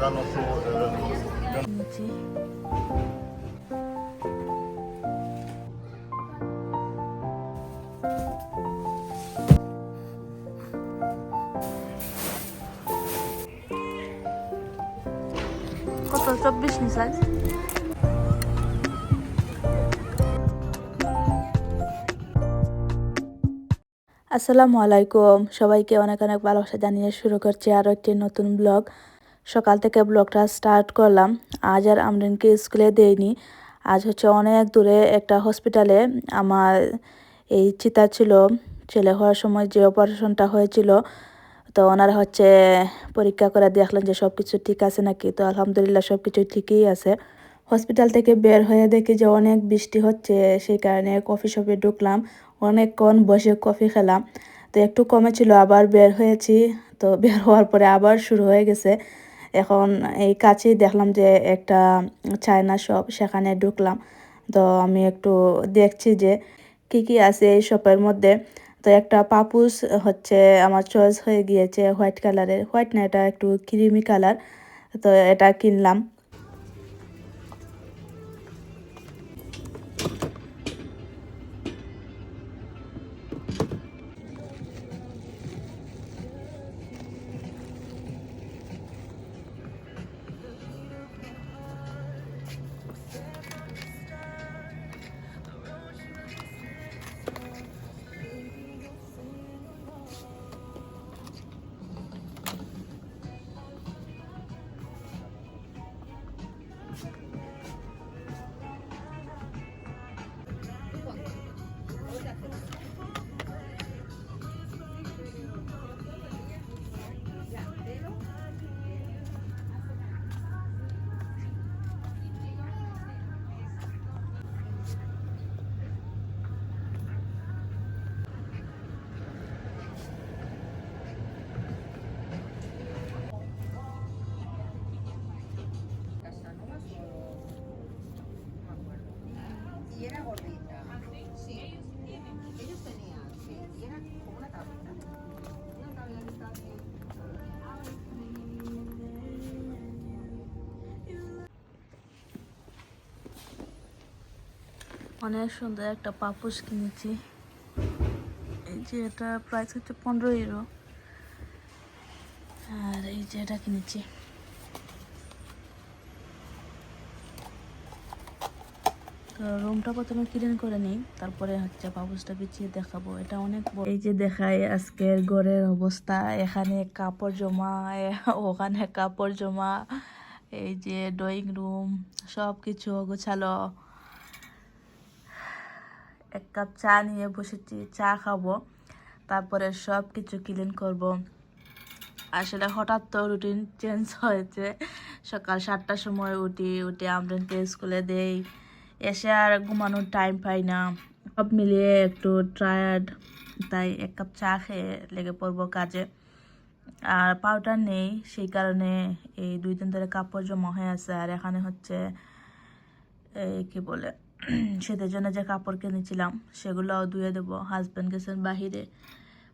কত? চব্বিশ মিসাইল আসসালামু আলাইকুম। সবাইকে অনেক অনেক ভালোবাসা জানিয়ে শুরু করছি আরও একটি নতুন ব্লগ। সকাল থেকে ব্লগটা স্টার্ট করলাম। আজ আর আমরিনকে স্কুলে দেয়নি আজ হচ্ছে অনেক দূরে একটা হসপিটালে আমার এই চিতা ছিল, ছেলে হওয়ার সময় যে অপারেশনটা হয়েছিল, তো ওনারা হচ্ছে পরীক্ষা করে দেখলেন যে সব কিছু ঠিক আছে নাকি। তো আলহামদুলিল্লাহ সব কিছু ঠিকই আছে। হসপিটাল থেকে বের হয়ে দেখি যে অনেক বৃষ্টি হচ্ছে, সেই কারণে কফি শপে ঢুকলাম। অনেকক্ষণ বসে কফি খেলাম। তো একটু কমে ছিল, আবার বের হয়েছি। তো বের হওয়ার পরে আবার শুরু হয়ে গেছে। এখন এই কাছেই দেখলাম যে একটা চায়না শপ সেখানে ঢুকলাম। তো আমি একটু দেখছি যে কি কি আছে এই শপের মধ্যে। তো একটা পাপুস হচ্ছে আমার চয়েস হয়ে গিয়েছে হোয়াইট কালারের হোয়াইট না, এটা একটু ক্রিমি কালার তো এটা কিনলাম। অনেক সুন্দর একটা পাপুস কিনেছি। এই যে এটা প্রাইস হচ্ছে পনেরো ইউরো আর এই যে এটা কিনেছি। তো রুমটা প্রথমে ক্লিন করে নিই, তারপরে হচ্ছে পাপুসটা বিছিয়ে দেখাবো। এটা অনেক এই যে দেখাই আজকের ঘরের অবস্থা। এখানে কাপড় জমা ওখানে কাপড় জমা, এই যে ড্রয়িং রুম সব কিছু গোছালো। এক কাপ চা নিয়ে বসেছি, চা খাব। তারপরে সব কিছু ক্লিন করব। আসলে হঠাৎ তো রুটিন চেঞ্জ হয়েছে। সকাল সাতটার সময় উঠি, উঠে আমরিনকে স্কুলে দেই। এসে আর ঘুমানোর টাইম পাই না। সব মিলিয়ে একটু টায়ার্ড তাই এক কাপ চা খেয়ে লেগে পড়ব কাজে। আর পাউডার নেই, সেই কারণে এই দুই দিন ধরে কাপড় জমা হয়ে আছে। আর এখানে হচ্ছে, এই কি বলে শীতের জন্য যে কাপড় কিনেছিলাম, সেগুলোও ধুয়ে দেবো। হাজব্যান্ড গেছেন বাহিরে।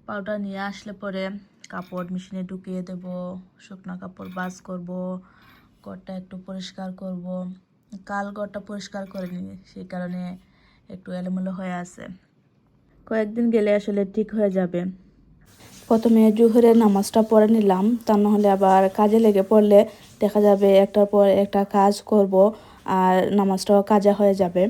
পাউডার নিয়ে আসলে পরে কাপড় মেশিনে ঢুকিয়ে দেব, শুকনো কাপড় বাস করব ঘরটা একটু পরিষ্কার করব। কাল ঘরটা পরিষ্কার করে নিই, সেই কারণে একটু এলোমেলো হয়ে আছে। কয়েকদিন গেলে আসলে ঠিক হয়ে যাবে। প্রথমে জুহরের নামাজটা পড়ে নিলাম, তা নাহলে আবার কাজে লেগে পড়লে দেখা যাবে একটার পর একটা কাজ করব। আর নামাজটাও কাজা হয়ে যাবে।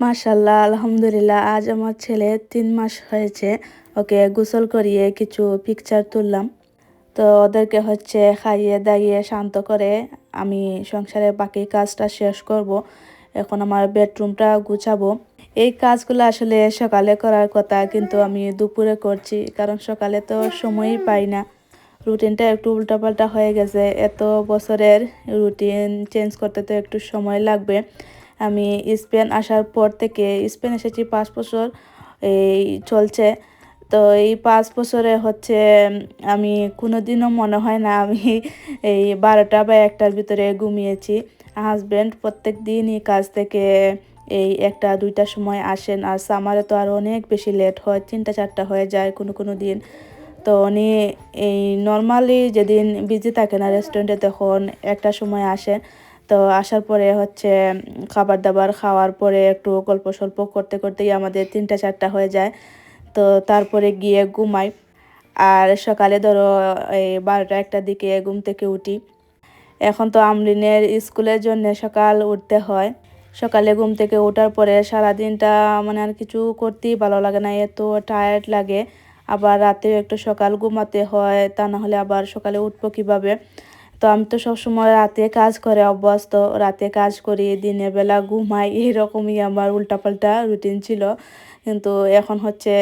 মাশাল্লাহ, আলহামদুলিল্লাহ, আজ আমার ছেলে তিন মাস হয়েছে। ওকে গোসল করিয়ে কিছু পিকচার তুললাম। তো ওদেরকে হচ্ছে খাইয়ে দাইয়ে শান্ত করে আমি সংসারের বাকি কাজটা শেষ করব। এখন আমার বেডরুমটা গুছাবো। এই কাজগুলো আসলে সকালে করার কথা, কিন্তু আমি দুপুরে করছি, কারণ সকালে তো সময়ই পাই না। রুটিনটা একটু উল্টাপাল্টা হয়ে গেছে। এত বছরের রুটিন চেঞ্জ করতে তো একটু সময় লাগবে। আমি স্পেন আসার পর থেকে স্পেন এসেছি পাঁচ বছর, এই চলছে। তো এই পাঁচ বছরে হচ্ছে, আমি কোনোদিনও মনে হয় না আমি এই বারোটা বা একটার ভিতরে ঘুমিয়েছি। হাজব্যান্ড প্রত্যেক দিনই কাজ থেকে এই একটা দুইটার সময় আসেন। আর সামারে তো আরও অনেক বেশি লেট হয়, তিনটা, চারটা হয়ে যায় কোনো কোনো দিন। তো উনি এই নর্মালি যেদিন বিজি থাকে না রেস্টুরেন্টে তখন একটা সময় আসেন। তো আসার পরে হচ্ছে খাবার দাবার খাওয়ার পরে একটু গল্প সল্প করতে করতেই আমাদের তিনটা চারটা হয়ে যায়। তো তারপরে গিয়ে ঘুমাই। আর সকালে ধরো, এই বারোটা একটার দিকে ঘুম থেকে উঠি। এখন তো আমলিনের স্কুলের জন্য সকাল উঠতে হয়। সকালে ঘুম থেকে ওঠার পরে সারা দিনটা মানে আর কিছু করতেই ভালো লাগে না, এত টায়ার্ড লাগে। আবার রাতেও একটু সকাল ঘুমাতে হয়, তা না হলে আবার সকালে উঠবো কীভাবে? তো আমি তো সবসময় রাতে কাজ করে অভ্যস্ত, রাতে কাজ করি, দিনের বেলা ঘুমাই, এরকমই আমার উল্টাপাল্টা রুটিন ছিল। কিন্তু এখন হচ্ছে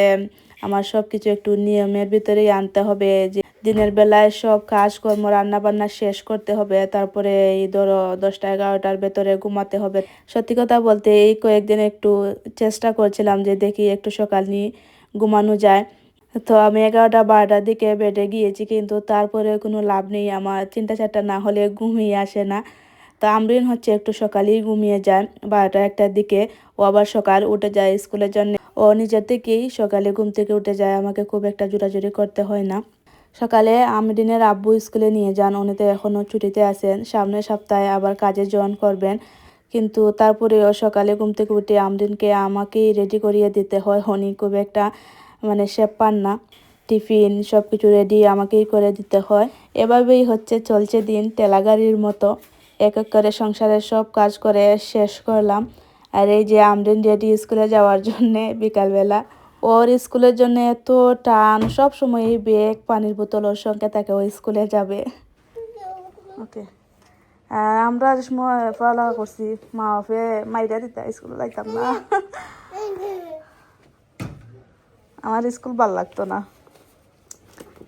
আমার সব কিছু একটু নিয়মের ভিতরেই আনতে হবে যে দিনের বেলায় সব কাজকর্ম রান্না বান্না শেষ করতে হবে, তারপরে এই ধরো দশটা, এগারোটার ভেতরে ঘুমাতে হবে। সত্যি কথা বলতে এই কয়েকদিন একটু চেষ্টা করছিলাম যে দেখি একটু সকাল নিয়ে ঘুমানো যায়। তো আমি এগারোটা বারোটার দিকে বেডে গিয়েছি, কিন্তু তারপরে কোনো লাভ নেই। আমার তিনটা চারটা না হলে ঘুমিয়ে আসে না। তো আমরিন হচ্ছে একটু সকালেই ঘুমিয়ে যায়, বারোটা একটার দিকে। ও আবার সকাল উঠে যায় স্কুলের জন্য। ও নিজের থেকেই সকালে ঘুম থেকে উঠে যায়, আমাকে খুব একটা জোরাজুরি করতে হয় না। সকালে আমরিনের আব্বু স্কুলে নিয়ে যান, উনি তো এখনও ছুটিতে আছেন। সামনের সপ্তাহে আবার কাজে জয়েন করবেন। কিন্তু তারপরেও সকালে ঘুম থেকে উঠে আমরিনকে আমাকেই রেডি করিয়ে দিতে হয়। উনি খুব একটা মানে সে পান না। টিফিন সব কিছু রেডি আমাকেই করে দিতে হয়। এভাবেই হচ্ছে চলছে দিন টেলাগাড়ির মতো। এক এক করে সংসারের সব কাজ করে শেষ করলাম। আর এই যে আমরিন রেডি স্কুলে যাওয়ার জন্যে বিকালবেলা। ওর স্কুলের জন্য এত টান, সব সময় ব্যাগ, পানির বোতল ওর সঙ্গে তাকে ও স্কুলে যাবে। ওকে। আমরা সময় পড়ালেখা করছি। মা বাপে মাইরা দিতা, স্কুলে যাইতাম না। আমার স্কুল ভালো লাগতো না।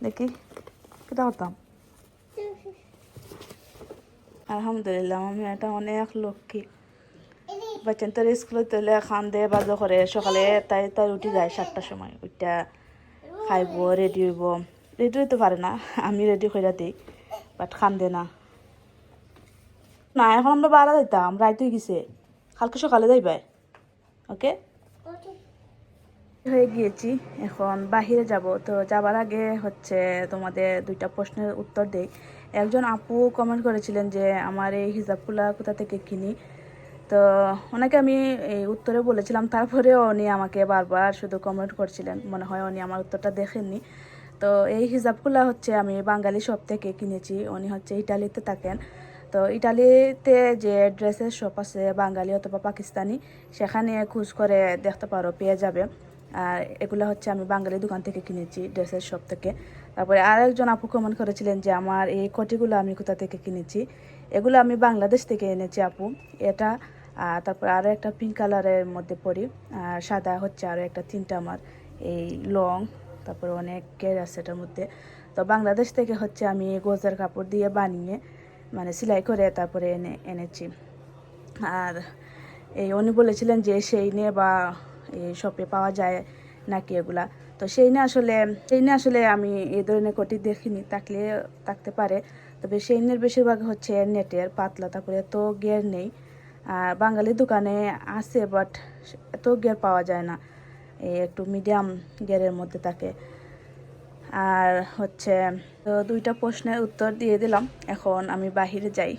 দেখি কেটা করতাম? আলহামদুলিল্লাহ আমার মেয়েটা অনেক লক্ষ্মী। বাচ্চান তোর স্কুলে তোলে খান দে, বাজ করে, সকালে তাই তাই উঠি যায় সাতটার সময়। উঠটা খাইব রেডি হইব। রেডি হইতে পারে না, আমি রেডি করে দিই বাট খান দে না। না, এখন আমরা বারা যাইতাম, রাইত হয়ে গেছে। কালকে সকালে যাইবাই ওকে হয়ে গিয়েছি। এখন বাহিরে যাব। তো যাবার আগে হচ্ছে তোমাদের দুইটা প্রশ্নের উত্তর দেই। একজন আপু কমেন্ট করেছিলেন যে, আমার এই হিজাবগুলা কোথা থেকে কিনি? তো ওনাকে আমি এই উত্তরে বলেছিলাম। তারপরেও উনি আমাকে বারবার শুধু কমেন্ট করছিলেন। মনে হয় উনি আমার উত্তরটা দেখেননি। তো এই হিজাবগুলা হচ্ছে আমি বাঙালি শপ থেকে কিনেছি। উনি হচ্ছে ইটালিতে থাকেন। তো ইটালিতে যে ড্রেসের শপ আছে, বাঙালি অথবা পাকিস্তানি, সেখানে খোঁজ করে দেখতে পারো, পেয়ে যাবে। আর এগুলো হচ্ছে আমি বাঙালি দোকান থেকে কিনেছি ড্রেসের শপ থেকে। তারপরে আর একজন আপু কমেন্ট করেছিলেন যে, আমার এই কটিগুলো আমি কোথা থেকে কিনেছি? এগুলো আমি বাংলাদেশ থেকে এনেছি আপু। এটা তারপর আরও একটা পিঙ্ক কালারের মধ্যে পরি। আর সাদা হচ্ছে আরও একটা তিনটা আমার। এই লং তারপরে অনেক কের আছে এটার মধ্যে। তো বাংলাদেশ থেকে হচ্ছে আমি গোজার কাপড় দিয়ে বানিয়ে মানে সেলাই করে তারপরে এনে, এনেছি। আর এই উনি বলেছিলেন যে, সেই নিয়ে বা শপে পাওয়া যায় নাকি এগুলা? তো সেই না আসলে, সেই না আসলে আমি এ ধরনের কোটি দেখিনি, থাকলে, থাকতে পারে। তবে সেই নেট বেশিরভাগ হচ্ছে নেটের পাতলা, তারপরে এত গের নেই। আর বাঙালি দোকানে আছে বাট এত গের পাওয়া যায় না। এই একটু মিডিয়াম গেরের মধ্যে থাকে। আর হচ্ছে, তো দুইটা প্রশ্নের উত্তর দিয়ে দিলাম, এখন আমি বাহিরে যাই।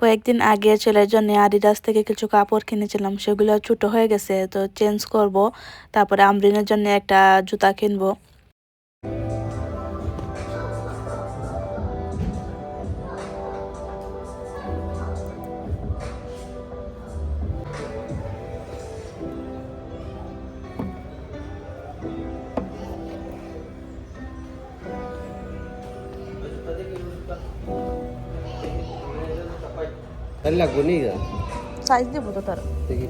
কয়েকদিন আগে ছেলের জন্য আডিডাস থেকে কিছু কাপড় কিনেছিলাম, সেগুলো ছোট হয়ে গেছে, তো চেঞ্জ করব। তারপরে আমরিনের জন্য একটা জুতা কিনবো। সাইজ দেবো তো তার দেখি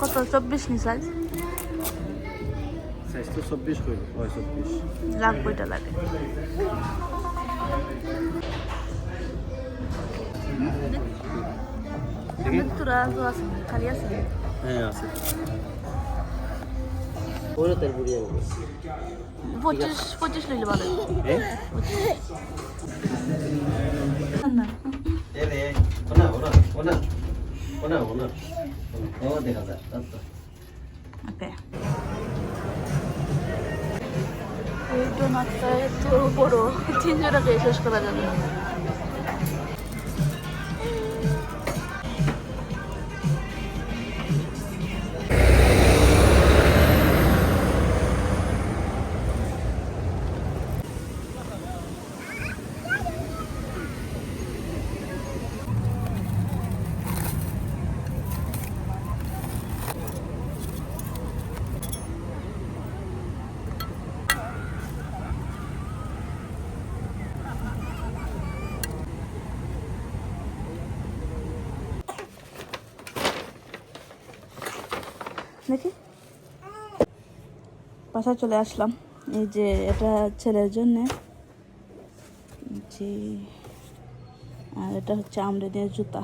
কত? চব্বিশ নি সাইজ সাইজ তো চব্বিশ কইল হয় চব্বিশ। লাগবে এটা লাগে? আছে হ্যাঁ আছে ওরা তার বুড়ি আনব পঁচিশ পঁচিশ নিলে ভালো এত বড় তিনশো শেষ করা যাবে না দেখি বাসায় চলে আসলাম। এই যে এটা ছেলের জন্যে। জি। আর এটা হচ্ছে আমরেদের জুতা।